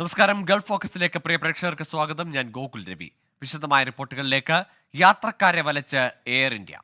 നമസ്കാരം. ഗൾഫ് ഫോക്കസിലേക്ക് പ്രിയ പ്രേക്ഷകർക്ക് സ്വാഗതം. ഞാൻ ഗോകുൽ രവി. വിശദമായ റിപ്പോർട്ടുകളിലേക്ക് യാത്രക്കാരെ വലച്ച് എയർ ഇന്ത്യ.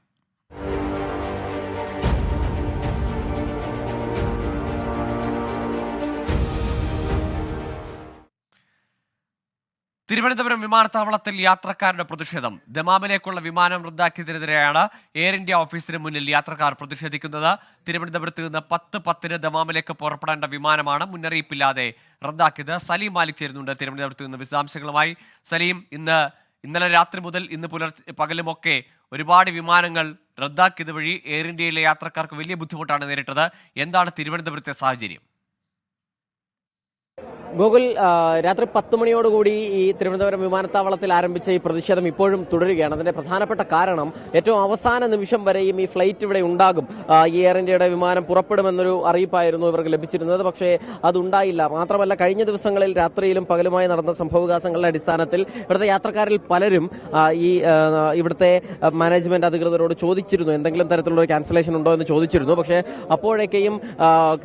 തിരുവനന്തപുരം വിമാനത്താവളത്തിൽ യാത്രക്കാരുടെ പ്രതിഷേധം. ദമാമിലേക്കുള്ള വിമാനം റദ്ദാക്കിയതിനെതിരെയാണ് എയർ ഇന്ത്യ ഓഫീസിന് മുന്നിൽ യാത്രക്കാർ പ്രതിഷേധിക്കുന്നത്. തിരുവനന്തപുരത്ത് നിന്ന് പത്ത് പത്തിന് ദമാമിലേക്ക് പുറപ്പെടേണ്ട വിമാനമാണ് മുന്നറിയിപ്പില്ലാതെ റദ്ദാക്കിയത്. സലീം മാലിക് ചേരുന്നുണ്ട് തിരുവനന്തപുരത്ത് നിന്ന് വിശദാംശങ്ങളുമായി. സലീം ഇന്ന് ഇന്നലെ രാത്രി മുതൽ ഇന്ന് പുലർച്ചെ പകലുമൊക്കെ ഒരുപാട് വിമാനങ്ങൾ റദ്ദാക്കിയത് വഴി എയർ ഇന്ത്യയിലെ യാത്രക്കാർക്ക് വലിയ ബുദ്ധിമുട്ടാണ് നേരിട്ടത്. എന്താണ് തിരുവനന്തപുരത്തെ സാഹചര്യം? ഗൂഗിൾ രാത്രി പത്ത് മണിയോടുകൂടി ഈ തിരുവനന്തപുരം വിമാനത്താവളത്തിൽ ആരംഭിച്ച ഈ പ്രതിഷേധം ഇപ്പോഴും തുടരുകയാണ്. അതിന്റെ പ്രധാനപ്പെട്ട കാരണം ഏറ്റവും അവസാന നിമിഷം വരെയും ഈ ഫ്ലൈറ്റ് ഇവിടെ ഉണ്ടാകും. ഈ എയർ ഇന്ത്യയുടെ വിമാനം പുറപ്പെടുമെന്നൊരു അറിയിപ്പായിരുന്നു ഇവർക്ക് ലഭിച്ചിരുന്നത്. പക്ഷേ അതുണ്ടായില്ല. മാത്രമല്ല കഴിഞ്ഞ ദിവസങ്ങളിൽ രാത്രിയിലും പകലുമായി നടന്ന സംഭവവികാസങ്ങളുടെ അടിസ്ഥാനത്തിൽ ഇവിടുത്തെ യാത്രക്കാരിൽ പലരും ഈ ഇവിടുത്തെ മാനേജ്മെന്റ് അധികൃതരോട് ചോദിച്ചിരുന്നു. എന്തെങ്കിലും തരത്തിലുള്ള ക്യാൻസലേഷൻ ഉണ്ടോ എന്ന് ചോദിച്ചിരുന്നു. പക്ഷേ അപ്പോഴേക്കും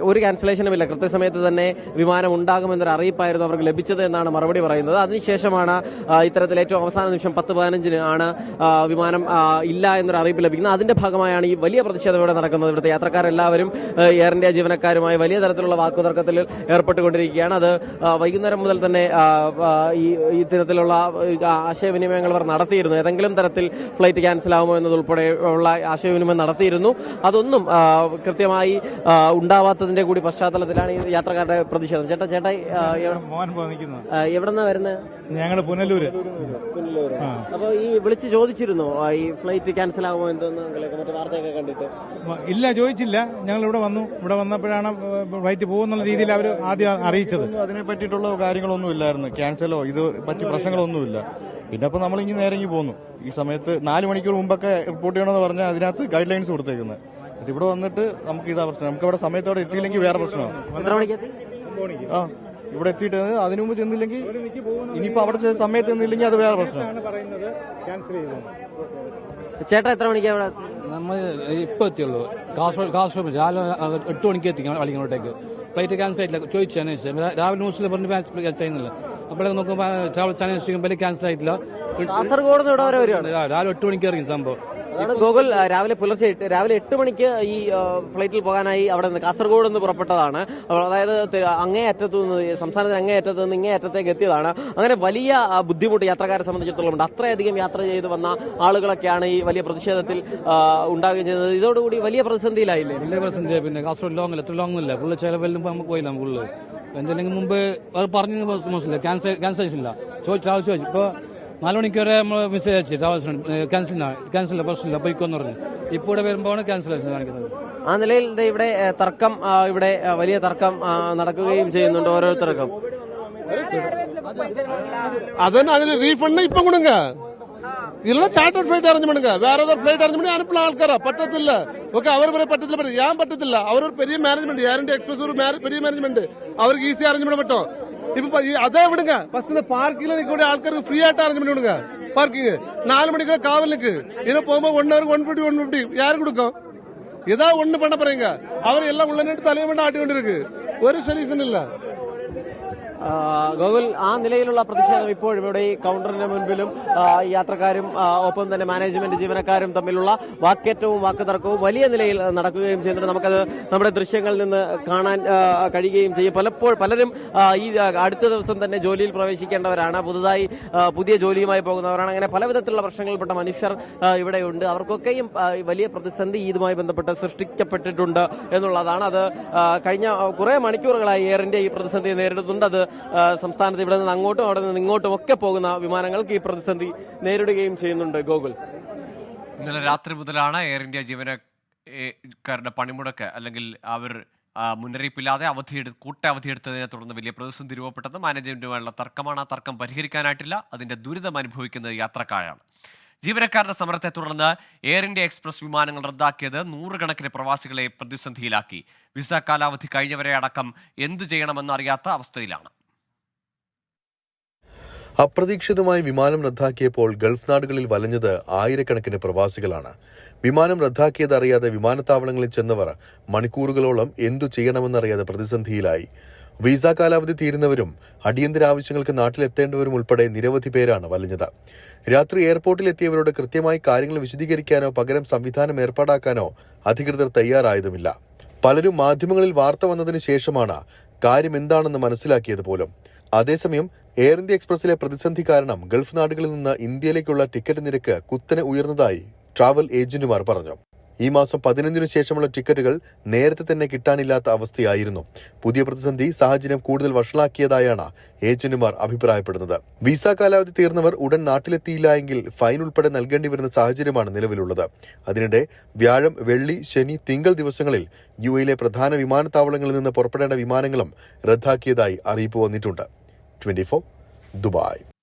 ഒരു ക്യാൻസലേഷനും ഇല്ല കൃത്യസമയത്ത് തന്നെ വിമാനം ഉണ്ടാകുമെന്നൊരു അറിയിപ്പായിരുന്നു അവർക്ക് ലഭിച്ചത് എന്നാണ് മറുപടി പറയുന്നത്. അതിനുശേഷമാണ് ഇത്തരത്തിൽ ഏറ്റവും അവസാന നിമിഷം പത്ത് പതിനഞ്ചിന് ആണ് വിമാനം ഇല്ല എന്നൊരു അറിയിപ്പ് ലഭിക്കുന്നത്. അതിന്റെ ഭാഗമായാണ് ഈ വലിയ പ്രതിഷേധം ഇവിടെ നടക്കുന്നത്. ഇവിടുത്തെ യാത്രക്കാരെല്ലാവരും എയർ ഇന്ത്യ ജീവനക്കാരുമായി വലിയ തരത്തിലുള്ള വാക്കുതർക്കത്തിൽ ഏർപ്പെട്ടുകൊണ്ടിരിക്കുകയാണ്. അത് വൈകുന്നേരം മുതൽ തന്നെ ഈ ഇത്തരത്തിലുള്ള തരത്തിലുള്ള ആശയവിനിമയങ്ങൾ അവർ നടത്തിയിരുന്നു. ഏതെങ്കിലും തരത്തിൽ ഫ്ലൈറ്റ് ക്യാൻസൽ ആകുമോ എന്നതുൾപ്പെടെ ഉള്ള ആശയവിനിമയം നടത്തിയിരുന്നു. അതൊന്നും കൃത്യമായി ഉണ്ടാവാത്തതിന്റെ കൂടി പശ്ചാത്തലത്തിലാണ് ഈ യാത്രക്കാരുടെ പ്രതിഷേധം. ചേട്ടാ ചേട്ടാ ആ, എവിടെ- മോഹൻ നിൽക്കുന്നത് എവിടെന്നാ വരുന്നത് ഞങ്ങൾ പുനലൂര്. പുനലൂര്. അപ്പൊ ഈ വിളിച്ച് ചോദിച്ചിരുന്നു? ഈ ഫ്ലൈറ്റ് ക്യാൻസൽ ആകുമോ എന്തെന്ന് മറ്റു വാർത്തയൊക്കെ കണ്ടിട്ട്. ഇല്ല ചോദിച്ചില്ല. ഞങ്ങൾ ഇവിടെ വന്നു. ഇവിടെ വന്നപ്പോഴാണ് ഫ്ലൈറ്റ് പോകുന്നുള്ള രീതിയിൽ അവർ ആദ്യം അറിയിച്ചത്. അതിനെ പറ്റിയിട്ടുള്ള കാര്യങ്ങളൊന്നും ഇല്ലായിരുന്നു. ക്യാൻസലോ ഇത് പറ്റി പ്രശ്നങ്ങളൊന്നുമില്ല. പിന്നെ അപ്പൊ നമ്മൾ ഇങ്ങനെ നേരെ ഇങ്ങ് പോന്നു. ഈ സമയത്ത് നാല് മണിക്കൂർ മുമ്പൊക്കെ റിപ്പോർട്ട് ചെയ്യണമെന്ന് പറഞ്ഞാൽ അതിനകത്ത് ഗൈഡ് ലൈൻസ് കൊടുത്തേക്കുന്നത് ഇവിടെ വന്നിട്ട് നമുക്ക് ഇതാ പ്രശ്നം. നമുക്ക് ഇവിടെ സമയത്തോടെ എത്തിയില്ലെങ്കിൽ വേറെ പ്രശ്നമാണ്. എത്ര മണിക്കെത്തി ആ. ഇവിടെ എത്തിയിട്ട് അതിനു മുമ്പ് ചെന്നില്ലെങ്കിൽ ഇനിയിപ്പോ അവിടെ സമയത്ത് ചെന്നില്ലെങ്കിൽ അത് വേറെ പ്രശ്നം. ചേട്ടാ എത്ര മണിക്കാ ഇവിടെ? നമ്മൾ ഇപ്പൊ എത്തിയുള്ളൂ. കാസർഗോഡ് കാസർഗോഡ് രാവിലെ എട്ട് മണിക്ക് എത്തി വളിങ്ങോട്ടേക്ക് ഫ്ലൈറ്റ് ക്യാൻസൽ ആയിട്ടില്ല. ചോദിച്ചു അന്വേഷിച്ചു. രാവിലെ ന്യൂസിൽ പറഞ്ഞു ക്യാൻസൽ ചെയ്യുന്നില്ല. അപ്പോഴേക്ക് നോക്കുമ്പോൾ ട്രാവൽസ് അന്വേഷിക്കുമ്പോൾ ക്യാൻസൽ ആയിട്ടില്ല. കാസർഗോഡ് രാവിലെ എട്ട് മണിക്ക് ഇറങ്ങി സംഭവം. അതാണ് ഗോകുൽ രാവിലെ പുലർച്ചെ രാവിലെ എട്ട് മണിക്ക് ഈ ഫ്ലൈറ്റിൽ പോകാനായി അവിടെ നിന്ന് കാസർഗോഡ് നിന്ന് പുറപ്പെട്ടതാണ്. അപ്പോൾ അതായത് അങ്ങേ അറ്റത്തു നിന്ന് സംസ്ഥാനത്തിന് അങ്ങേ അറ്റത്ത് നിന്ന് ഇങ്ങേ അറ്റത്തേക്ക് എത്തിയതാണ്. അങ്ങനെ വലിയ ബുദ്ധിമുട്ട് യാത്രക്കാരെ സംബന്ധിച്ചിടത്തോളം ഉണ്ട് അത്രയധികം യാത്ര ചെയ്ത് വന്ന ആളുകളൊക്കെയാണ് ഈ വലിയ പ്രതിഷേധത്തിൽ ഉണ്ടാകുകയും ചെയ്തത്. ഇതോടുകൂടി വലിയ പ്രതിസന്ധിയിലായില്ലേ? വലിയ പ്രതിസന്ധി പിന്നെ കാസർഗോഡ് ലോങ് എത്ര ലോങ് ഇല്ല പുള്ളി ചിലവെല്ലാം നമുക്ക് പോയില്ല ഫുള്ള് എന്തെങ്കിലും മുമ്പ് അവർ പറഞ്ഞു മനസ്സില്ല ക്യാൻസൽ ക്യാൻസലേഷൻ ഇല്ല ചോദിച്ചു ആവശ്യം ചോദിച്ചു ഇപ്പോൾ നാല് മണിക്ക് വരെ നമ്മൾ മെസ്സേജ് അയച്ചു ട്രാവൽസ് ക്യാൻസൽ ക്യാൻസൽ പ്രശ്നമില്ല ബൈക്കോന്ന് പറഞ്ഞു. ഇപ്പോൾ ഇവിടെ വരുമ്പോഴാണ് ക്യാൻസൽ അയച്ചു കാണിക്കുന്നത്. ആ നിലയിൽ ഇവിടെ തർക്കം ഇവിടെ വലിയ തർക്കം നടക്കുകയും ചെയ്യുന്നുണ്ട് ഓരോരുത്തർക്കും. അതന്നെ അതിന് റീഫണ്ട് ഇപ്പം കൊടുങ്ങ ഇല്ല ചാർട്ടർ ഫ്ലൈറ്റ് അറിഞ്ഞു വേറെ ഏതോ ഫ്ലൈറ്റ് അറേഞ്ച്മെന്റ് പണി അനുപ്പുള്ള ആൾക്കാരാ. പറ്റത്തില്ല. ഓക്കെ അവർ പറയാൻ പറ്റത്തില്ല പറ്റി ഞാൻ പറ്റത്തില്ല. അവർ പെരിയ മാനേജ്മെന്റ് ഗ്യാരണ്ടി എക്സ്പ്രസ് ഒരു പെരിയ മാനേജ്മെന്റ് അവർക്ക് ഈസി അറേഞ്ച്മെന്റ് പറ്റോ ഇപ്പൊ അതേ വിടുങ്ക ഫസ്റ്റ് പാർക്കിൽ നിൽക്കുന്ന ആൾക്കാർക്ക് ഫ്രീ ആയിട്ട് അറേഞ്ച്മെന്റ് കൊടുങ്ക പാർക്കിംഗ് നാല് മണിക്കൂർ കാവലിക്ക് ഇതിനെ പോകുമ്പോൾ one hour one fifty one fifty യാര് കൊടുക്കും ഇതാ ഒന്ന് പണ പറയുക അവരെല്ലാം ഉള്ളതിനായിട്ട് തലയുമെണ്ണ ആട്ടിക്കൊണ്ടിരിക്കും ഒരു സൊല്യൂഷൻ ഇല്ല ഗോകുൽ ആ നിലയിലുള്ള പ്രതിഷേധം ഇപ്പോഴും ഇവിടെ ഈ കൗണ്ടറിന് മുൻപിലും യാത്രക്കാരും ഒപ്പം തന്നെ മാനേജ്മെന്റ് ജീവനക്കാരും തമ്മിലുള്ള വാക്കേറ്റവും വാക്കുതർക്കവും വലിയ നിലയിൽ നടക്കുകയും ചെയ്യുന്നുണ്ട്. നമുക്കത് നമ്മുടെ ദൃശ്യങ്ങളിൽ നിന്ന് കാണാൻ കഴിയുകയും ചെയ്യും. പലപ്പോൾ പലരും ഈ അടുത്ത ദിവസം തന്നെ ജോലിയിൽ പ്രവേശിക്കേണ്ടവരാണ്. പുതുതായി പുതിയ ജോലിയുമായി പോകുന്നവരാണ്. അങ്ങനെ പലവിധത്തിലുള്ള പ്രശ്നങ്ങളിൽപ്പെട്ട മനുഷ്യർ ഇവിടെയുണ്ട്. അവർക്കൊക്കെയും വലിയ പ്രതിസന്ധി ഇതുമായി ബന്ധപ്പെട്ട് സൃഷ്ടിക്കപ്പെട്ടിട്ടുണ്ട് എന്നുള്ളതാണ്. അത് കഴിഞ്ഞ കുറെ മണിക്കൂറുകളായി എയർ ഇന്ത്യ ഈ പ്രതിസന്ധി നേരിടുന്നുണ്ട്. അത് സംസ്ഥാനത്ത് ഇവിടെ നിന്ന് അങ്ങോട്ടും അവിടെ നിന്ന് ഇങ്ങോട്ടും ഒക്കെ പോകുന്ന വിമാനങ്ങൾക്ക് ഈ പ്രതിസന്ധി നേരിടുകയും ചെയ്യുന്നുണ്ട്. ഗോകുൽ. ഇന്നലെ രാത്രി മുതലാണ് എയർ ഇന്ത്യ ജീവനക്കാരുടെ പണിമുടക്ക് അല്ലെങ്കിൽ അവർ മുന്നറിയിപ്പില്ലാതെ അവധിയെടു കൂട്ട അവധിയെടുത്തതിനെ തുടർന്ന് വലിയ പ്രതിസന്ധി രൂപപ്പെട്ടത് മാനേജ്മെന്റുമായുള്ള തർക്കമാണ്. ആ തർക്കം പരിഹരിക്കാനായിട്ടില്ല. അതിന്റെ ദുരിതം അനുഭവിക്കുന്നത് യാത്രക്കാരാണ്. ജീവനക്കാരുടെ സമരത്തെ തുടർന്ന് എയർ ഇന്ത്യ എക്സ്പ്രസ് വിമാനങ്ങൾ റദ്ദാക്കിയത് നൂറുകണക്കിന് പ്രവാസികളെ പ്രതിസന്ധിയിലാക്കി. വിസ കാലാവധി കഴിഞ്ഞവരെ അടക്കം എന്തു ചെയ്യണമെന്ന് അറിയാത്ത അവസ്ഥയിലാണ്. അപ്രതീക്ഷിതമായി വിമാനം റദ്ദാക്കിയപ്പോൾ ഗൾഫ് നാടുകളിൽ വലഞ്ഞത് ആയിരക്കണക്കിന് പ്രവാസികളാണ്. വിമാനം റദ്ദാക്കിയതറിയാതെ വിമാനത്താവളങ്ങളിൽ ചെന്നവർ മണിക്കൂറുകളോളം എന്തു ചെയ്യണമെന്നറിയാതെ പ്രതിസന്ധിയിലായി. വിസ കാലാവധി തീരുന്നവരും അടിയന്തര ആവശ്യങ്ങൾക്ക് നാട്ടിലെത്തേണ്ടവരും ഉൾപ്പെടെ നിരവധി പേരാണ് വലഞ്ഞത്. രാത്രി എയർപോർട്ടിൽ എത്തിയവരോട് കൃത്യമായി കാര്യങ്ങൾ വിശദീകരിക്കാനോ പകരം സംവിധാനം ഏർപ്പാടാക്കാനോ അധികൃതർ തയ്യാറായതുമില്ല. പലരും മാധ്യമങ്ങളിൽ വാർത്ത വന്നതിന് ശേഷമാണ് കാര്യം എന്താണെന്ന് മനസ്സിലാക്കിയത് പോലും. അതേസമയം എയർ ഇന്ത്യ എക്സ്പ്രസിലെ പ്രതിസന്ധി കാരണം ഗൾഫ് നാടുകളിൽ നിന്ന് ഇന്ത്യയിലേക്കുള്ള ടിക്കറ്റ് നിരക്ക് കുത്തനെ ഉയർന്നതായി ട്രാവൽ ഏജന്റുമാർ പറഞ്ഞു. ഈ മാസം പതിനഞ്ചിനു ശേഷമുള്ള ടിക്കറ്റുകൾ നേരത്തെ തന്നെ കിട്ടാനില്ലാത്ത അവസ്ഥയായിരുന്നു. പുതിയ പ്രതിസന്ധി സാഹചര്യം കൂടുതൽ വഷളാക്കിയതായാണ് ഏജന്റുമാർ അഭിപ്രായപ്പെടുന്നത്. വിസ കാലാവധി തീർന്നവർ ഉടൻ നാട്ടിലെത്തിയില്ല എങ്കിൽ ഫൈൻ ഉൾപ്പെടെ നൽകേണ്ടി വരുന്ന സാഹചര്യമാണ് നിലവിലുള്ളത്. അതിനിടെ വ്യാഴം വെള്ളി ശനി തിങ്കൾ ദിവസങ്ങളിൽ യു എയിലെ പ്രധാന വിമാനത്താവളങ്ങളിൽ നിന്ന് പുറപ്പെടേണ്ട വിമാനങ്ങളും റദ്ദാക്കിയതായി അറിയിപ്പ് വന്നിട്ടുണ്ട്. Twenty Dubai.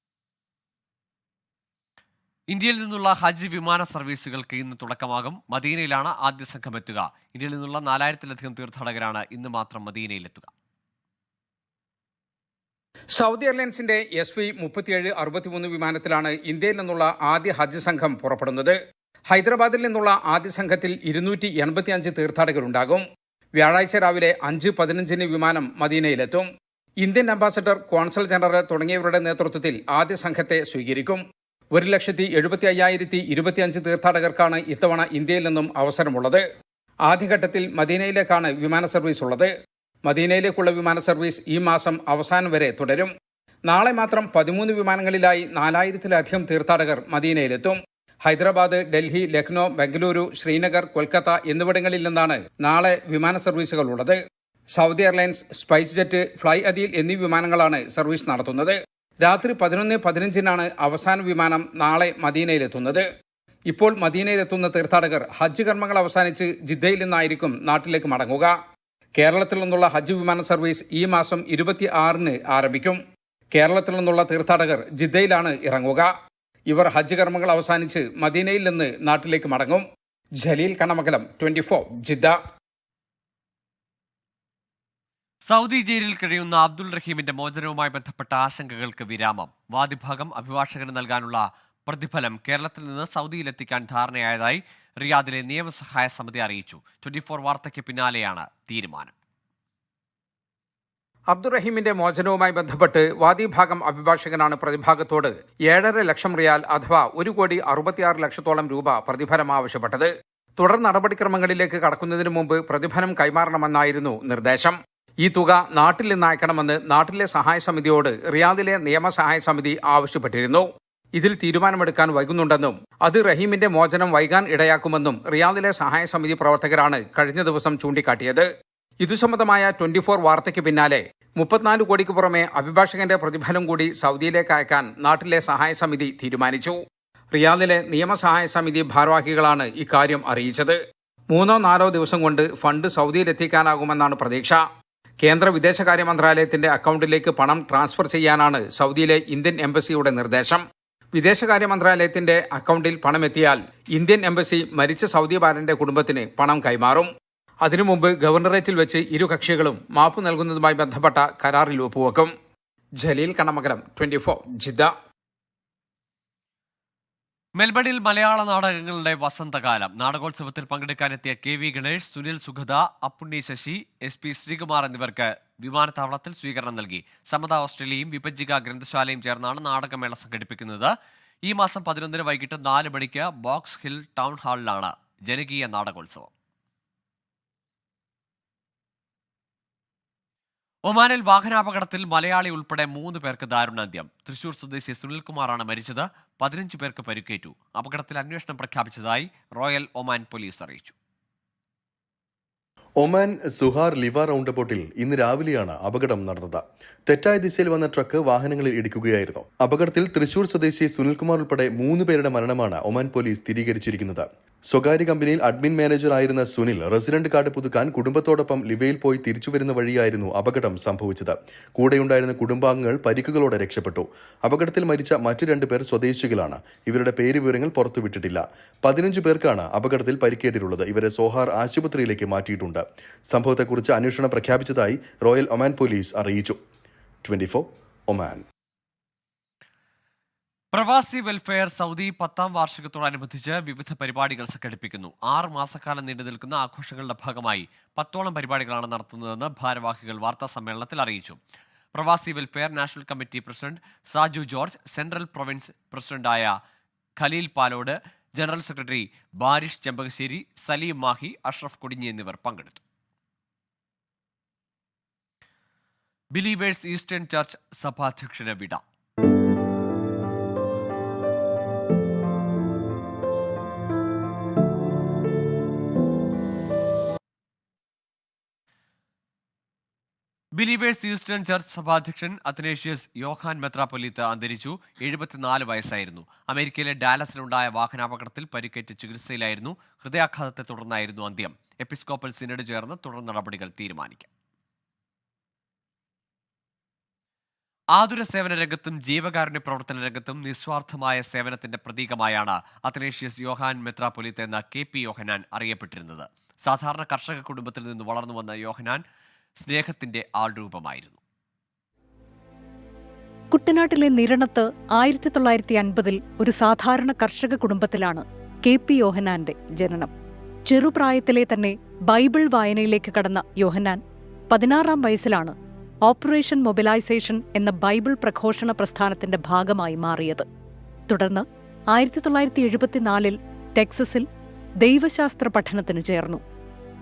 ഇന്ത്യയിൽ നിന്നുള്ള ഹജ്ജ് വിമാന സർവീസുകൾക്ക് ഇന്ന് തുടക്കമാകും. മദീനയിലാണ് ആദ്യ സംഘം എത്തുക. ഇന്ത്യയിൽ നിന്നുള്ള നാലായിരത്തിലധികം തീർത്ഥാടകരാണ് ഇന്ന് മാത്രം മദീനയിലെത്തുക. സൗദി എയർലൈൻസിന്റെ എസ് വി മുപ്പത്തിയേഴ് അറുപത്തിമൂന്ന് വിമാനത്തിലാണ് ഇന്ത്യയിൽ നിന്നുള്ള ആദ്യ ഹജ്ജ് സംഘം പുറപ്പെടുന്നത്. ഹൈദരാബാദിൽ നിന്നുള്ള ആദ്യ സംഘത്തിൽ ഇരുന്നൂറ്റി എൺപത്തിയഞ്ച് തീർത്ഥാടകരുണ്ടാകും. വ്യാഴാഴ്ച രാവിലെ അഞ്ച് പതിനഞ്ചിന് വിമാനം മദീനയിലെത്തും. ഇന്ത്യൻ അംബാസഡർ കോൺസൽ ജനറൽ തുടങ്ങിയവരുടെ നേതൃത്വത്തിൽ ആദ്യ സംഘത്തെ സ്വീകരിക്കും. ഒരു ലക്ഷത്തി എഴുപത്തി അയ്യായിരത്തി ഇരുപത്തിയഞ്ച് തീർത്ഥാടകർക്കാണ് ഇത്തവണ ഇന്ത്യയിൽ നിന്നും അവസരമുള്ളത്. ആദ്യഘട്ടത്തിൽ മദീനയിലേക്കാണ് വിമാന സർവീസ് ഉള്ളത്. മദീനയിലേക്കുള്ള വിമാന സർവീസ് ഈ മാസം അവസാനം വരെ തുടരും. നാളെ മാത്രം പതിമൂന്ന് വിമാനങ്ങളിലായി നാലായിരത്തിലധികം തീർത്ഥാടകർ മദീനയിലെത്തും. ഹൈദരാബാദ് ഡൽഹി ലക്നോ ബംഗളൂരു ശ്രീനഗർ കൊൽക്കത്ത എന്നിവിടങ്ങളിൽ നിന്നാണ് നാളെ വിമാന സർവീസുകൾ ഉള്ളത് Saudi airlines spice jet flyadeal എന്നീ വിമാനങ്ങളാണ് സർവീസ് നടത്തുന്നത്. രാത്രി പതിനൊന്ന് പതിനഞ്ചിനാണ് അവസാന വിമാനം നാളെ മദീനയിലെത്തുന്നത്. ഇപ്പോൾ മദീനയിലെത്തുന്ന തീർത്ഥാടകർ ഹജ്ജ് കർമ്മങ്ങൾ അവസാനിച്ച് ജിദ്ദയിൽ നിന്നായിരിക്കും നാട്ടിലേക്ക് മടങ്ങുക. കേരളത്തിൽ നിന്നുള്ള ഹജ്ജ് വിമാന സർവീസ് ഈ മാസം ഇരുപത്തി ആറിന് ആരംഭിക്കും. കേരളത്തിൽ നിന്നുള്ള തീർത്ഥാടകർ ജിദ്ദയിലാണ് ഇറങ്ങുക. ഇവർ ഹജ്ജ് കർമ്മങ്ങൾ അവസാനിച്ച് മദീനയിൽ നിന്ന് നാട്ടിലേക്ക് മടങ്ങും. Jaleel Kanamakalam twenty Jeddah. Saudi ജയിലിൽ കഴിയുന്ന അബ്ദുൾ റഹീമിന്റെ മോചനവുമായി ബന്ധപ്പെട്ട ആശങ്കകൾക്ക് വിരാമം. വാദിഭാഗം അഭിഭാഷകന് നൽകാനുള്ള പ്രതിഫലം കേരളത്തിൽ നിന്ന് സൗദിയിലെത്തിക്കാൻ ധാരണയായതായി റിയാദിലെ നിയമസഹായ സമിതി അറിയിച്ചു. ട്വന്റി ഫോർ വാർത്തയ്ക്ക് പിന്നാലെയാണ് തീരുമാനം. അബ്ദുറഹീമിന്റെ മോചനവുമായി ബന്ധപ്പെട്ട് വാദിഭാഗം അഭിഭാഷകനാണ് പ്രതിഭാഗത്തോട് ഏഴര ലക്ഷം റിയാൽ അഥവാ ഒരു കോടി അറുപത്തിയാറ് ലക്ഷത്തോളം രൂപ പ്രതിഫലം ആവശ്യപ്പെട്ടത്. തുടർ നടപടിക്രമങ്ങളിലേക്ക് കടക്കുന്നതിനു മുമ്പ് പ്രതിഫലം കൈമാറണമെന്നായിരുന്നു നിർദ്ദേശം. ഈ തുക നാട്ടിൽ നിന്ന് അയക്കണമെന്ന് നാട്ടിലെ സഹായ സമിതിയോട് റിയാദിലെ നിയമസഹായ സമിതി ആവശ്യപ്പെട്ടിരുന്നു. ഇതിൽ തീരുമാനമെടുക്കാൻ വൈകുന്നുണ്ടെന്നും അത് റഹീമിന്റെ മോചനം വൈകാൻ ഇടയാക്കുമെന്നും റിയാദിലെ സഹായ സമിതി പ്രവർത്തകരാണ് കഴിഞ്ഞ ദിവസം ചൂണ്ടിക്കാട്ടിയത്. ഇതു സംബന്ധമായ ട്വന്റി ഫോർ വാർത്തയ്ക്ക് പിന്നാലെ മുപ്പത്തിനാല് കോടിക്ക് പുറമെ അഭിഭാഷകന്റെ പ്രതിഫലം കൂടി സൗദിയിലേക്ക് അയക്കാൻ നാട്ടിലെ സഹായ സമിതി തീരുമാനിച്ചു. റിയാദിലെ നിയമസഹായ സമിതി ഭാരവാഹികളാണ് ഇക്കാര്യം അറിയിച്ചത്. മൂന്നോ നാലോ ദിവസം കൊണ്ട് ഫണ്ട് സൗദിയിലെത്തിക്കാനാകുമെന്നാണ് പ്രതീക്ഷ. കേന്ദ്ര വിദേശകാര്യ മന്ത്രാലയത്തിന്റെ അക്കൗണ്ടിലേക്ക് പണം ട്രാൻസ്ഫർ ചെയ്യാനാണ് സൗദിയിലെ ഇന്ത്യൻ എംബസിയുടെ നിർദ്ദേശം. വിദേശകാര്യ മന്ത്രാലയത്തിന്റെ അക്കൗണ്ടിൽ പണമെത്തിയാൽ ഇന്ത്യൻ എംബസി മരിച്ച സൗദി ബാലന്റെ കുടുംബത്തിന് പണം കൈമാറും. അതിനു മുമ്പ് ഗവർണറേറ്റിൽ വെച്ച് ഇരു കക്ഷികളും മാപ്പ് നൽകുന്നതുമായി ബന്ധപ്പെട്ട കരാറിൽ ഒപ്പുവെക്കും. Jaleel Kanamakalam twenty four Jeddah. മെൽബണിൽ മലയാള നാടകങ്ങളുടെ വസന്തകാലം. നാടകോത്സവത്തിൽ പങ്കെടുക്കാനെത്തിയ K V Ganesh Sunil Sugatha Appunni Sasi S P Sreekumar എന്നിവർക്ക് വിമാനത്താവളത്തിൽ സ്വീകരണം നൽകി. സമത ഓസ്ട്രേലിയയും വിഭജിക ഗ്രന്ഥശാലയും ചേർന്നാണ് നാടകമേള സംഘടിപ്പിക്കുന്നത്. ഈ മാസം പതിനൊന്നിന് വൈകിട്ട് നാല് മണിക്ക് ബോക്സ് ഹിൽ ടൗൺ ഹാളിലാണ് ജനകീയ നാടകോത്സവം. ഒമാനിൽ വാഹനാപകടത്തിൽ മലയാളി ഉൾപ്പെടെ മൂന്ന് പേർക്ക് ദാരുണാന്ത്യം. തൃശൂർ സ്വദേശി സുനിൽകുമാറാണ് മരിച്ചത്. പതിനഞ്ച് പേർക്ക് പരിക്കേറ്റു. അപകടത്തിൽ അന്വേഷണം പ്രഖ്യാപിച്ചതായി റോയൽ ഒമാൻ പോലീസ് അറിയിച്ചു. ഒമാൻ സുഹാർ ലിവ റൗണ്ട് ബോട്ടിൽ ഇന്ന് രാവിലെയാണ് അപകടം നടന്നത്. തെറ്റായ ദിശയിൽ വന്ന ട്രക്ക് വാഹനങ്ങളിൽ ഇടിക്കുകയായിരുന്നു. അപകടത്തിൽ തൃശൂർ സ്വദേശി സുനിൽകുമാർ ഉൾപ്പെടെ മൂന്ന് പേരുടെ മരണമാണ് ഒമാൻ പോലീസ് സ്ഥിരീകരിച്ചിരിക്കുന്നത്. സ്വകാര്യ കമ്പനിയിൽ അഡ്മിൻ മാനേജർ ആയിരുന്ന സുനിൽ റെസിഡന്റ് കാർഡ് പുതുക്കാൻ കുടുംബത്തോടൊപ്പം ലിവയിൽ പോയി തിരിച്ചു വരുന്ന വഴിയായിരുന്നു അപകടം സംഭവിച്ചത്. കൂടെയുണ്ടായിരുന്ന കുടുംബാംഗങ്ങൾ പരിക്കുകളോടെ രക്ഷപ്പെട്ടു. അപകടത്തിൽ മരിച്ച മറ്റു രണ്ടു പേർ സ്വദേശികളാണ്. ഇവരുടെ പേര് വിവരങ്ങൾ പുറത്തുവിട്ടിട്ടില്ല പതിനഞ്ച് പേർക്കാണ് അപകടത്തിൽ പരിക്കേറ്റിട്ടുള്ളത്. ഇവരെ സോഹാർ ആശുപത്രിയിലേക്ക് മാറ്റിയിട്ടുണ്ട്. സംഭവത്തെക്കുറിച്ച് അന്വേഷണം പ്രഖ്യാപിച്ചതായി റോയൽ ഒമാൻ പോലീസ് അറിയിച്ചു. Twenty Oman. പ്രവാസി വെൽഫെയർ സൗദി പത്താം വാർഷികത്തോടനുബന്ധിച്ച് വിവിധ പരിപാടികൾ സംഘടിപ്പിക്കുന്നു. ആറ് മാസക്കാലം നീണ്ടു നിൽക്കുന്ന ആഘോഷങ്ങളുടെ ഭാഗമായി പത്തോളം പരിപാടികളാണ് നടത്തുന്നതെന്ന് ഭാരവാഹികൾ വാർത്താ സമ്മേളനത്തിൽ അറിയിച്ചു. Pravasi welfare national committee president Saju George central province പ്രസിഡന്റായ ഖലീൽ പാലോട് ജനറൽ സെക്രട്ടറി ബാരിഷ് ചെമ്പകശ്ശേരി സലീം മാഹി അഷ്റഫ് കൊടിഞ്ഞി എന്നിവർ പങ്കെടുത്തു. ബിലീവേഴ്സ് ഈസ്റ്റേൺ ചർച്ച് സഭാധ്യക്ഷന് വിട. ബിലീവേഴ്സ് ഈസ്റ്റേൺ ചർച്ച് സഭാധ്യക്ഷൻ അത്തനേഷ്യസ് യോഹാൻ മെത്രാപ്പൊലീത്ത അന്തരിച്ചു. എഴുപത്തിനാല് വയസ്സായിരുന്നു. അമേരിക്കയിലെ ഡാലസിലുണ്ടായ വാഹനാപകടത്തിൽ പരിക്കേറ്റ് ചികിത്സയിലായിരുന്നു. ഹൃദയാഘാതത്തെ തുടർന്നായിരുന്നു അന്ത്യം. എപ്പിസ്കോപ്പൽ സിനഡ് ചേർന്ന് തുടർ നടപടികൾ തീരുമാനിക്കും. ആതുര സേവന രംഗത്തും ജീവകാരുണ്യ പ്രവർത്തന രംഗത്തും നിസ്വാർത്ഥമായ സേവനത്തിന്റെ പ്രതീകമായാണ് അത്തനേഷ്യസ് യോഹാൻ മെത്രാപ്പൊലീത്ത എന്ന കെ പി യോഹനാൻ അറിയപ്പെട്ടിരുന്നത്. സാധാരണ കർഷക കുടുംബത്തിൽ നിന്ന് വളർന്നു വന്ന യോഹനാൻ സ്നേഹത്തിന്റെ ആൾരൂപമായിരുന്നു കുട്ടനാട്ടിലെ നിരണത്ത് ആയിരത്തി തൊള്ളായിരത്തി അൻപതിൽ ഒരു സാധാരണ കർഷക കുടുംബത്തിലാണ് കെ പി യോഹനാന്റെ ജനനം. ചെറുപ്രായത്തിലെ തന്നെ ബൈബിൾ വായനയിലേക്ക് കടന്ന യോഹനാൻ പതിനാറാം വയസ്സിലാണ് ഓപ്പറേഷൻ മൊബിലൈസേഷൻ എന്ന ബൈബിൾ പ്രഘോഷണ പ്രസ്ഥാനത്തിന്റെ ഭാഗമായി മാറിയത്. തുടർന്ന് ആയിരത്തി തൊള്ളായിരത്തി എഴുപത്തിനാലിൽ ടെക്സസിൽ ദൈവശാസ്ത്ര പഠനത്തിനു ചേർന്നു.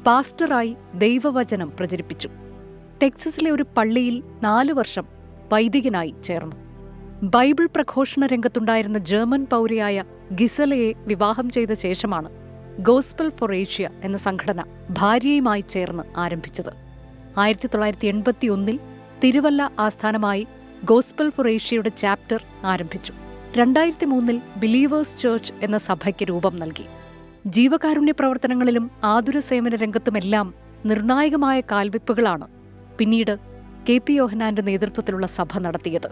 പാസ്റ്ററായി ദൈവവചനം പ്രചരിപ്പിച്ചു. ടെക്സസിലെ ഒരു പള്ളിയിൽ നാലു വർഷം വൈദികനായി ചേർന്നു. ബൈബിൾ പ്രഘോഷണ രംഗത്തുണ്ടായിരുന്ന ജർമ്മൻ പൗരയായ ഗിസലയെ വിവാഹം ചെയ്ത ശേഷമാണ് ഗോസ്പൽ ഫോർ ഏഷ്യ എന്ന സംഘടന ഭാര്യയുമായി ചേർന്ന് ആരംഭിച്ചത്. ആയിരത്തി തൊള്ളായിരത്തി എൺപത്തി ഒന്നിൽ തിരുവല്ല ആസ്ഥാനമായി ഗോസ്പൽ ഫോർ ഏഷ്യയുടെ ചാപ്റ്റർ ആരംഭിച്ചു. രണ്ടായിരത്തി മൂന്നിൽ ബിലീവേഴ്സ് ചേർച്ച് എന്ന സഭയ്ക്ക് രൂപം നൽകി. ജീവകാരുണ്യ പ്രവർത്തനങ്ങളിലും ആതുര സേവന രംഗത്തുമെല്ലാം നിർണായകമായ കാൽവെപ്പുകളാണ് പിന്നീട് കെ പി യോഹനാന്റെ നേതൃത്വത്തിലുള്ള സഭ നടത്തിയത്.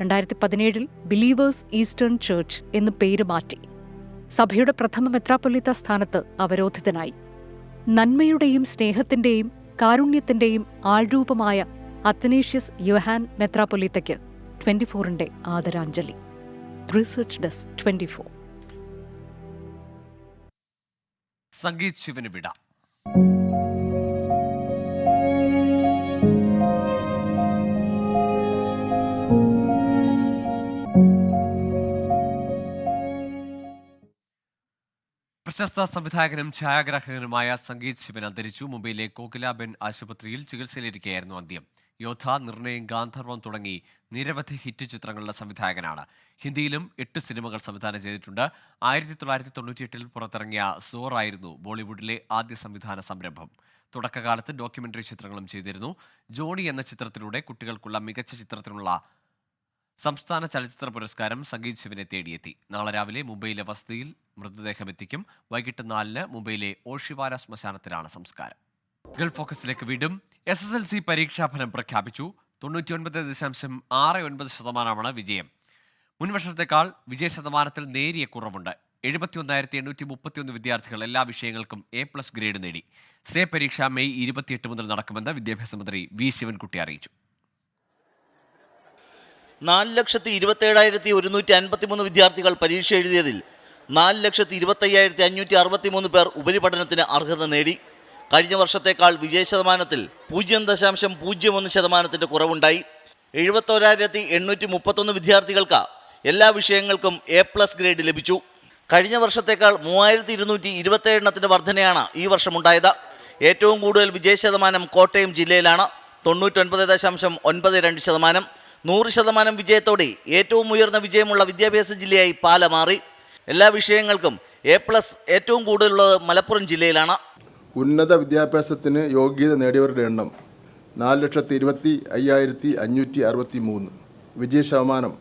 രണ്ടായിരത്തി പതിനേഴിൽ ബിലീവേഴ്സ് ഈസ്റ്റേൺ ചർച്ച് എന്ന് പേര് മാറ്റി. സഭയുടെ പ്രഥമ മെത്രാപ്പൊലിത്ത സ്ഥാനത്ത് അവരോധിതനായി. നന്മയുടെയും സ്നേഹത്തിന്റെയും കാരുണ്യത്തിന്റെയും ആൾരൂപമായ അത്തനേഷ്യസ് യുഹാൻ മെത്രാപ്പൊലിത്തയ്ക്ക് ട്വന്റി ഫോറിന്റെ ആദരാഞ്ജലി. Research desk twenty four Sangeeth ശിവന് വിട. പ്രശസ്ത സംവിധായകനും ഛായാഗ്രാഹകനുമായ സംഗീത് ശിവൻ അന്തരിച്ചു. മുംബൈയിലെ കോകിലാബെൻ ആശുപത്രിയിൽ ചികിത്സയിലിരിക്കെയായിരുന്നു അന്ത്യം. യോധ നിർണയം ഗാന്ധർവം തുടങ്ങി നിരവധി ഹിറ്റ് ചിത്രങ്ങളുടെ സംവിധായകനാണ്. ഹിന്ദിയിലും എട്ട് സിനിമകൾ സംവിധാനം ചെയ്തിട്ടുണ്ട്. ആയിരത്തി തൊള്ളായിരത്തി തൊണ്ണൂറ്റിയെട്ടിൽ പുറത്തിറങ്ങിയ സോർ ആയിരുന്നു ബോളിവുഡിലെ ആദ്യ സംവിധാന സംരംഭം. തുടക്കകാലത്ത് ഡോക്യുമെന്ററി ചിത്രങ്ങളും ചെയ്തിരുന്നു. ജോണി എന്ന ചിത്രത്തിലൂടെ കുട്ടികൾക്കുള്ള മികച്ച ചിത്രത്തിനുള്ള സംസ്ഥാന ചലച്ചിത്ര പുരസ്കാരം സംഗീത് ശിവനെ തേടിയെത്തി. നാളെ രാവിലെ മുംബൈയിലെ വസതിയിൽ മൃതദേഹം എത്തിക്കും. വൈകിട്ട് നാലിന് മുംബൈയിലെ ഓഷിവാര ശ്മശാനത്തിലാണ് സംസ്കാരം. ഗൾഫ് ഫോക്കസിലേക്ക് വീണ്ടും എസ് എസ് എൽ സി പരീക്ഷാഫലം പ്രഖ്യാപിച്ചു. തൊണ്ണൂറ്റിയൊൻപത് ദശാംശം ആറ് ഒൻപത് ശതമാനമാണ് വിജയം. മുൻവർഷത്തേക്കാൾ വിജയ ശതമാനത്തിൽ നേരിയ കുറവുണ്ട്. എഴുപത്തിയൊന്നായിരത്തി എണ്ണൂറ്റി മുപ്പത്തിയൊന്ന് വിദ്യാർത്ഥികൾ എല്ലാ വിഷയങ്ങൾക്കും എ പ്ലസ് ഗ്രേഡ് നേടി. സേ പരീക്ഷ മെയ് ഇരുപത്തിയെട്ട് മുതൽ നടക്കുമെന്ന് വിദ്യാഭ്യാസ മന്ത്രി വി. ശിവൻകുട്ടി അറിയിച്ചു. നാല് ലക്ഷത്തി ഇരുപത്തേഴായിരത്തി ഒരുന്നൂറ്റി അൻപത്തി മൂന്ന് വിദ്യാർത്ഥികൾ പരീക്ഷ എഴുതിയതിൽ നാല് ലക്ഷത്തി ഇരുപത്തയ്യായിരത്തി അഞ്ഞൂറ്റി അറുപത്തി മൂന്ന് പേർ ഉപരിപഠനത്തിന് അർഹത നേടി. കഴിഞ്ഞ വർഷത്തേക്കാൾ വിജയ ശതമാനത്തിൽ പൂജ്യം ദശാംശം പൂജ്യം ഒന്ന് ശതമാനത്തിന്റെ കുറവുണ്ടായി. എഴുപത്തോരായിരത്തി എണ്ണൂറ്റി മുപ്പത്തൊന്ന് വിദ്യാർത്ഥികൾക്ക് എല്ലാ വിഷയങ്ങൾക്കും എ പ്ലസ് ഗ്രേഡ് ലഭിച്ചു. കഴിഞ്ഞ വർഷത്തേക്കാൾ മൂവായിരത്തി ഇരുന്നൂറ്റി ഇരുപത്തേഴ് എണ്ണത്തിന്റെ വർധനയാണ് ഈ വർഷമുണ്ടായത്. ഏറ്റവും കൂടുതൽ വിജയ ശതമാനം കോട്ടയം ജില്ലയിലാണ്. തൊണ്ണൂറ്റൊൻപത് ദശാംശം ഒൻപത് രണ്ട് ശതമാനം. നൂറ് ശതമാനം വിജയത്തോടെ ഏറ്റവും ഉയർന്ന വിജയമുള്ള വിദ്യാഭ്യാസ ജില്ലയായി പാല മാറി. എല്ലാ വിഷയങ്ങൾക്കും എ പ്ലസ് ഏറ്റവും കൂടുതലുള്ളത് മലപ്പുറം ജില്ലയിലാണ്. ഉന്നത വിദ്യാഭ്യാസത്തിന് യോഗ്യത നേടിയവരുടെ എണ്ണം നാല് ലക്ഷത്തി ഇരുപത്തി അയ്യായിരത്തി അഞ്ഞൂറ്റി അറുപത്തി മൂന്ന്. വിജയ ശതമാനം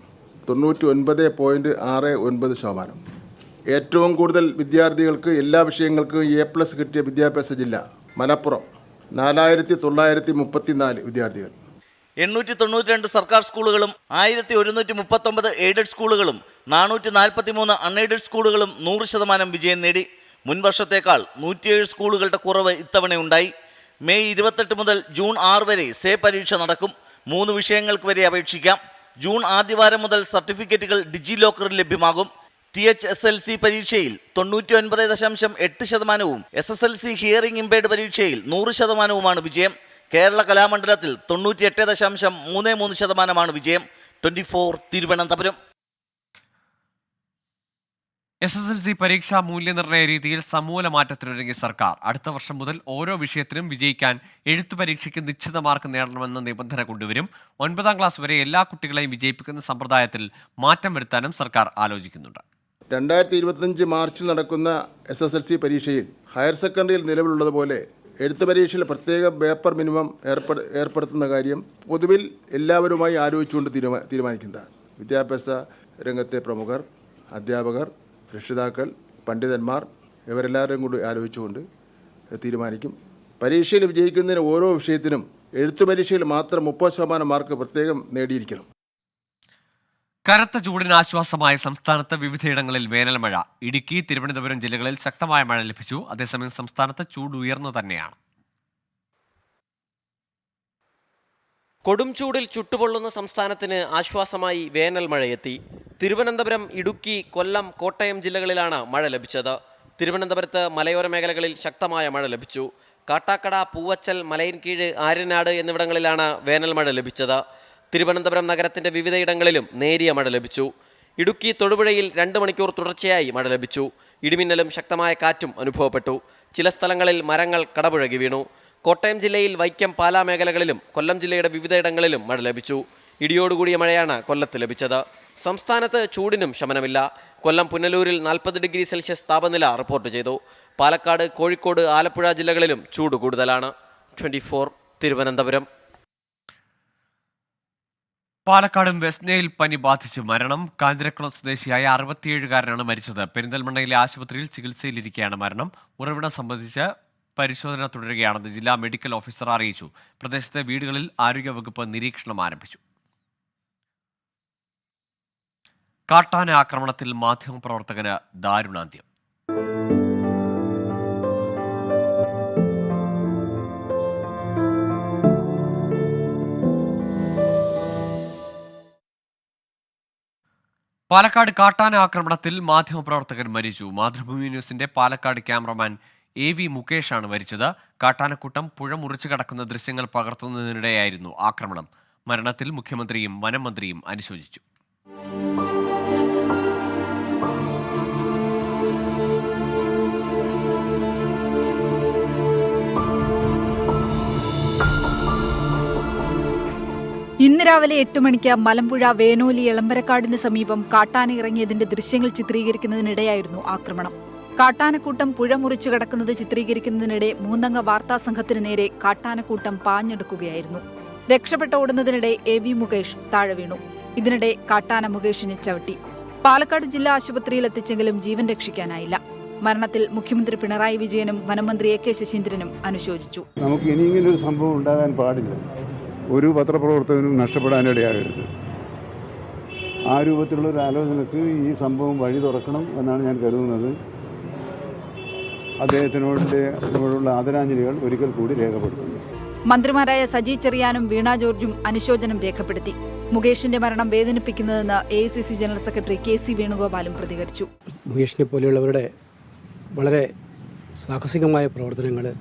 തൊണ്ണൂറ്റി ഒൻപത് പോയിന്റ് ആറ് ഒൻപത് ശതമാനം. ഏറ്റവും കൂടുതൽ വിദ്യാർത്ഥികൾക്ക് എല്ലാ വിഷയങ്ങൾക്കും എ പ്ലസ് കിട്ടിയ വിദ്യാഭ്യാസ ജില്ല മലപ്പുറം. നാലായിരത്തി തൊള്ളായിരത്തി മുപ്പത്തി നാല് വിദ്യാർത്ഥികൾ. എണ്ണൂറ്റി തൊണ്ണൂറ്റി രണ്ട് സർക്കാർ സ്കൂളുകളും ആയിരത്തി ഒരുന്നൂറ്റി മുപ്പത്തൊമ്പത് എയ്ഡഡ് സ്കൂളുകളും നാനൂറ്റി നാൽപ്പത്തി മൂന്ന് അൺഎയ്ഡഡ് സ്കൂളുകളും നൂറ് ശതമാനം വിജയം നേടി. മുൻവർഷത്തേക്കാൾ നൂറ്റിയേഴ് സ്കൂളുകളുടെ കുറവ് ഇത്തവണയുണ്ടായി മെയ് ഇരുപത്തെട്ട് മുതൽ ജൂൺ ആറ് വരെ സേ പരീക്ഷ നടക്കും. മൂന്ന് വിഷയങ്ങൾക്ക് വരെ അപേക്ഷിക്കാം. ജൂൺ ആദ്യവാരം മുതൽ സർട്ടിഫിക്കറ്റുകൾ ഡിജി ലോക്കറിൽ ലഭ്യമാകും. T H S L C പരീക്ഷയിൽ തൊണ്ണൂറ്റി ഒൻപത് ദശാംശം എട്ട് ശതമാനവും S S L C hearing impaired പരീക്ഷയിൽ നൂറ് ശതമാനവുമാണ് വിജയം. കേരള കലാമണ്ഡലത്തിൽ തൊണ്ണൂറ്റിയെട്ട് ദശാംശം മൂന്ന് മൂന്ന് ശതമാനമാണ് വിജയം. Twenty four Thiruvananthapuram. S S L C പരീക്ഷാ മൂല്യനിർണയ രീതിയിൽ സമൂല മാറ്റത്തിനൊരുങ്ങി സർക്കാർ. അടുത്ത വർഷം മുതൽ ഓരോ വിഷയത്തിനും വിജയിക്കാൻ എഴുത്തു പരീക്ഷയ്ക്ക് നിശ്ചിത മാർക്ക് നേടണമെന്ന നിബന്ധന കൊണ്ടുവരും. ഒൻപതാം ക്ലാസ് വരെ എല്ലാ കുട്ടികളെയും വിജയിപ്പിക്കുന്ന സമ്പ്രദായത്തിൽ മാറ്റം വരുത്താനും സർക്കാർ ആലോചിക്കുന്നുണ്ട്. രണ്ടായിരത്തി ഇരുപത്തഞ്ച് മാർച്ചിൽ നടക്കുന്ന എസ് എസ് എൽ സി പരീക്ഷയിൽ ഹയർ സെക്കൻഡറിയിൽ നിലവിലുള്ളതുപോലെ എഴുത്ത് പരീക്ഷയിൽ പ്രത്യേകം പേപ്പർ മിനിമം ഏർപ്പെട് ഏർപ്പെടുത്തുന്ന കാര്യം പൊതുവിൽ എല്ലാവരുമായി ആലോചിച്ചുകൊണ്ട് തീരുമാ തീരുമാനിക്കുന്നതാണ്. വിദ്യാഭ്യാസ രംഗത്തെ പ്രമുഖർ അധ്യാപകർ രക്ഷിതാക്കൾ പണ്ഡിതന്മാർ ഇവരെല്ലാവരും കൂടി ആലോചിച്ചുകൊണ്ട് തീരുമാനിക്കും. പരീക്ഷയിൽ വിജയിക്കുന്നതിന് ഓരോ വിഷയത്തിനും എഴുത്തു പരീക്ഷയിൽ മാത്രം മുപ്പത് ശതമാനം മാർക്ക് പ്രത്യേകം നേടിയിരിക്കണം. കനത്ത ചൂടിന് ആശ്വാസമായ സംസ്ഥാനത്ത് വിവിധയിടങ്ങളിൽ വേനൽ മഴ. ഇടുക്കി തിരുവനന്തപുരം ജില്ലകളിൽ ശക്തമായ മഴ ലഭിച്ചു. അതേസമയം സംസ്ഥാനത്ത് ചൂട് ഉയർന്നു തന്നെയാണ്. കൊടും ചൂടിൽ ചുട്ടുപൊള്ളുന്ന സംസ്ഥാനത്തിന് ആശ്വാസമായി വേനൽ മഴയെത്തി തിരുവനന്തപുരം ഇടുക്കി കൊല്ലം കോട്ടയം ജില്ലകളിലാണ് മഴ ലഭിച്ചത്. തിരുവനന്തപുരത്ത് മലയോര മേഖലകളിൽ ശക്തമായ മഴ ലഭിച്ചു. കാട്ടാക്കട പൂവച്ചൽ മലയൻകീഴ് ആര്യനാട് എന്നിവിടങ്ങളിലാണ് വേനൽ മഴ ലഭിച്ചത്. തിരുവനന്തപുരം നഗരത്തിന്റെ വിവിധയിടങ്ങളിലും നേരിയ മഴ ലഭിച്ചു. ഇടുക്കി തൊടുപുഴയിൽ രണ്ട് മണിക്കൂർ തുടർച്ചയായി മഴ ലഭിച്ചു. ഇടിമിന്നലും ശക്തമായ കാറ്റും അനുഭവപ്പെട്ടു. ചില സ്ഥലങ്ങളിൽ മരങ്ങൾ കടപുഴകി വീണു. കോട്ടയം ജില്ലയിൽ വൈക്കം പാലാ മേഖലകളിലും കൊല്ലം ജില്ലയുടെ വിവിധയിടങ്ങളിലും മഴ ലഭിച്ചു. ഇടിയോടുകൂടിയ മഴയാണ് കൊല്ലത്ത് ലഭിച്ചത്. സംസ്ഥാനത്ത് ചൂടിനും ശമനമില്ല. കൊല്ലം പുനലൂരിൽ നാൽപ്പത് ഡിഗ്രി സെൽഷ്യസ് താപനില റിപ്പോർട്ട് ചെയ്തു. പാലക്കാട് കോഴിക്കോട് ആലപ്പുഴ ജില്ലകളിലും ചൂട് കൂടുതലാണ്. ട്വന്റി തിരുവനന്തപുരം. പാലക്കാടും വെസ്റ്റ്നയിൽ പനി ബാധിച്ച്. മരണം കാഞ്ഞിരക്കുളം സ്വദേശിയായ അറുപത്തിയേഴുകാരനാണ് മരിച്ചത്. പെരിന്തൽമണ്ണയിലെ ആശുപത്രിയിൽ ചികിത്സയിലിരിക്കെയാണ് മരണം. ഉറവിടം സംബന്ധിച്ച് പരിശോധന തുടരുകയാണെന്ന് ജില്ലാ മെഡിക്കൽ ഓഫീസർ അറിയിച്ചു. പ്രദേശത്തെ വീടുകളിൽ ആരോഗ്യവകുപ്പ് നിരീക്ഷണം ആരംഭിച്ചു. കാട്ടാന ആക്രമണത്തിൽ മാധ്യമപ്രവർത്തകന് ദാരുണാന്ത്യം. പാലക്കാട് കാട്ടാന ആക്രമണത്തിൽ മാധ്യമപ്രവർത്തകൻ മരിച്ചു. മാതൃഭൂമി ന്യൂസിന്റെ പാലക്കാട് ക്യാമറമാൻ എ വി മുകേഷാണ് മരിച്ചത്. കാട്ടാനക്കൂട്ടം പുഴ മുറിച്ചു കടക്കുന്ന ദൃശ്യങ്ങൾ പകർത്തുന്നതിനിടെയായിരുന്നു ആക്രമണം. മരണത്തിൽ മുഖ്യമന്ത്രിയും വനം മന്ത്രിയും അനുശോചിച്ചു. ഇന്ന് രാവിലെ എട്ട് മണിക്ക് മലമ്പുഴ വേനോലി എളമ്പരക്കാടിന് സമീപം കാട്ടാന ഇറങ്ങിയതിന്റെ ദൃശ്യങ്ങൾ ചിത്രീകരിക്കുന്നതിനിടെയായിരുന്നു ആക്രമണം. കാട്ടാനക്കൂട്ടം പുഴ മുറിച്ചു കടക്കുന്നത് ചിത്രീകരിക്കുന്നതിനിടെ മൂന്നംഗ വാർത്താ സംഘത്തിന് നേരെ കാട്ടാനക്കൂട്ടം പാഞ്ഞെടുക്കുകയായിരുന്നു. രക്ഷപ്പെട്ട ഓടുന്നതിനിടെ എ വി മുകേഷ് താഴെ വീണു. ഇതിനിടെ കാട്ടാന മുകേഷിനെ ചവിട്ടി. പാലക്കാട് ജില്ലാ ആശുപത്രിയിൽ എത്തിച്ചെങ്കിലും ജീവൻ രക്ഷിക്കാനായില്ല. മരണത്തിൽ മുഖ്യമന്ത്രി പിണറായി വിജയനും വനമന്ത്രി എ കെ ശശീന്ദ്രനും അനുശോചിച്ചു. നമുക്ക് ഇനി ഇങ്ങനെ ഒരു സംഭവം ഉണ്ടാകാൻ പാടില്ല. ഒരു പത്രപ്രവർത്തകനും നഷ്ടപ്പെടാനിടയാകരുത്. ആ രൂപത്തിലുള്ള ഒരു ആലോചനക്ക് ഈ സംഭവം വഴി തുറക്കണം എന്നാണ് ഞാൻ കരുതുന്നത്. അദ്ദേഹത്തിനോടുള്ള ആദരാഞ്ജലികൾ ഒരിക്കൽ കൂടി രേഖപ്പെടുത്തുന്നു. മന്ത്രിമാരായ സജി ചെറിയാനും വീണ ജോർജും അനുശോചനം രേഖപ്പെടുത്തി. മുകേഷിന്റെ മരണം വേദനിപ്പിക്കുന്നതെന്ന് A C C general secretary K C വേണുഗോപാലും പ്രതികരിച്ചു. മുകേഷിനെ പോലെയുള്ളവരുടെ വളരെ സാഹസികമായ പ്രവർത്തനങ്ങൾ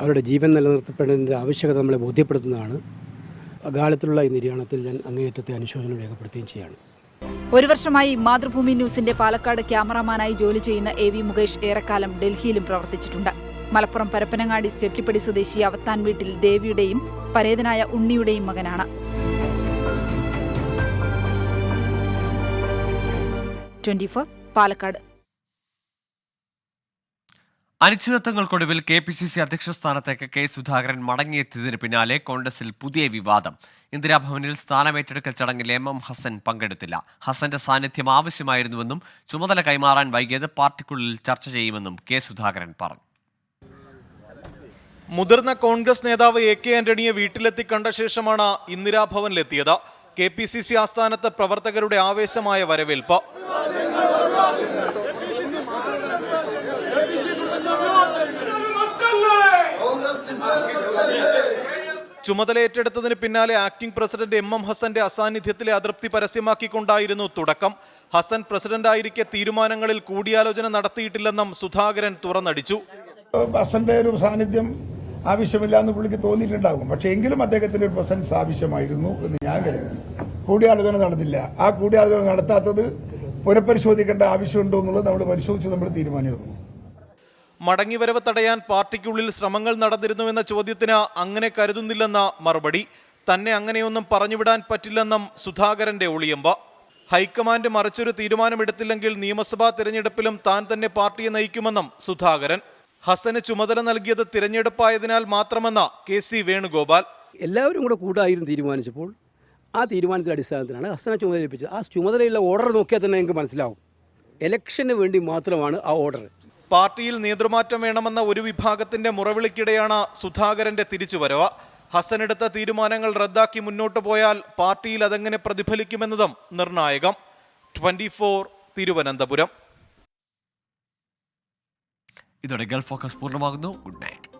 അവരുടെ ജീവൻ നിലനിർത്തപ്പെടേണ്ട ആവശ്യകത നമ്മളെ ബോധ്യപ്പെടുത്തുന്നതാണ്. അകാലത്തിലുള്ള ഈ നിര്യാണത്തിൽ ഞാൻ അങ്ങേയറ്റത്തെ അനുശോചനം രേഖപ്പെടുത്തുകയും ചെയ്യാണ്. ഒരു വർഷമായി മാതൃഭൂമി ന്യൂസിന്റെ പാലക്കാട് ക്യാമറാമാനായി ജോലി ചെയ്യുന്ന എ വി മുകേഷ് ഏറെക്കാലം ഡൽഹിയിലും പ്രവർത്തിച്ചിട്ടുണ്ട്. മലപ്പുറം പരപ്പനങ്ങാടി ചെട്ടിപ്പടി സ്വദേശി അവത്താൻ വീട്ടിൽ ദേവിയുടെയും പരേതനായ ഉണ്ണിയുടെയും മകനാണ്. ട്വന്റി പാലക്കാട്. അനിശ്ചിതത്വങ്ങൾക്കൊടുവിൽ കെ പി സി സി അധ്യക്ഷ സ്ഥാനത്തേക്ക് കെ സുധാകരൻ മടങ്ങിയെത്തിയതിന് പിന്നാലെ കോൺഗ്രസിൽ പുതിയ വിവാദം. ഇന്ദിരാഭവനിൽ സ്ഥാനമേറ്റെടുക്കൽ ചടങ്ങിൽ എം എം ഹസൻ പങ്കെടുത്തില്ല. ഹസന്റെ സാന്നിധ്യം ആവശ്യമായിരുന്നുവെന്നും ചുമതല കൈമാറാൻ വൈകിയത് പാർട്ടിക്കുള്ളിൽ ചർച്ച ചെയ്യുമെന്നും കെ സുധാകരൻ പറഞ്ഞു. മുതിർന്ന കോൺഗ്രസ് നേതാവ് എ കെ ആന്റണിയെ വീട്ടിലെത്തി കണ്ട ശേഷമാണ് ഇന്ദിരാഭവനിലെത്തിയത്. കെ പി സി സി ആസ്ഥാനത്ത് പ്രവർത്തകരുടെ ആവേശമായ വരവേൽപ്പ്. ചുമതല ഏറ്റെടുത്തതിന് പിന്നാലെ ആക്ടിംഗ് പ്രസിഡന്റ് എം എം ഹസന്റെ അസാന്നിധ്യത്തിലെ അതൃപ്തി പരസ്യമാക്കിക്കൊണ്ടായിരുന്നു തുടക്കം. ഹസൻ പ്രസിഡന്റായിരിക്കെ തീരുമാനങ്ങളിൽ കൂടിയാലോചന നടത്തിയിട്ടില്ലെന്നും സുധാകരൻ തുറന്നടിച്ചു. ഹസന്റെ ഒരു സാന്നിധ്യം ആവശ്യമില്ല എന്ന് പുള്ളിക്ക് തോന്നിയിട്ടുണ്ടാകും. പക്ഷെ എങ്കിലും അദ്ദേഹത്തിന്റെ ഒരു പ്രസൻസ് ആവശ്യമായിരുന്നു എന്ന് ഞാൻ കരുതുന്നു. കൂടിയാലോചന നടന്നില്ല. ആ കൂടിയാലോചന നടത്താത്തത് പുനഃപരിശോധിക്കേണ്ട ആവശ്യമുണ്ടോ എന്നുള്ളത് നമ്മൾ പരിശോധിച്ച് നമ്മൾ തീരുമാനമെടുക്കും മടങ്ങിവരവ് തടയാൻ പാർട്ടിക്കുള്ളിൽ ശ്രമങ്ങൾ നടന്നിരുന്നുവെന്ന ചോദ്യത്തിന് അങ്ങനെ കരുതുന്നില്ലെന്ന മറുപടി. തന്നെ അങ്ങനെയൊന്നും പറഞ്ഞുവിടാൻ പറ്റില്ലെന്നും സുധാകരന്റെ ഒളിയമ്പ. ഹൈക്കമാൻഡ് മറിച്ചൊരു തീരുമാനമെടുത്തില്ലെങ്കിൽ നിയമസഭാ തിരഞ്ഞെടുപ്പിലും താൻ തന്നെ പാർട്ടിയെ നയിക്കുമെന്നും സുധാകരൻ. ഹസന് ചുമതല നൽകിയത് തിരഞ്ഞെടുപ്പായതിനാൽ മാത്രമെന്ന കെ സി വേണുഗോപാൽ. എല്ലാവരും കൂടെ കൂട്ടായിരുന്നു തീരുമാനിച്ചപ്പോൾ ആ തീരുമാനത്തിന്റെ അടിസ്ഥാനത്തിലാണ് ഹസനെ ചുമതലയിപ്പിച്ചത് ആ ചുമതലയുള്ള ഓർഡർ നോക്കിയാൽ തന്നെ നിങ്ങൾക്ക് മനസ്സിലാവും. ഇലക്ഷന് വേണ്ടി മാത്രമാണ് ആ ഓർഡർ പാർട്ടിയിൽ നേതൃമാറ്റം വേണമെന്ന ഒരു വിഭാഗത്തിന്റെ മുറവിളിക്കിടെയാണ് സുധാകരന്റെ തിരിച്ചുവരവ് എടുത്ത തീരുമാനങ്ങൾ റദ്ദാക്കി മുന്നോട്ടു പോയാൽ പാർട്ടിയിൽ അതെങ്ങനെ പ്രതിഫലിക്കുമെന്നതും നിർണായകം. Twenty four Thiruvananthapuram. ഇതോടെ ഗൾഫ് ഫോക്കസ് പൂർണമാകുന്നു. Good night.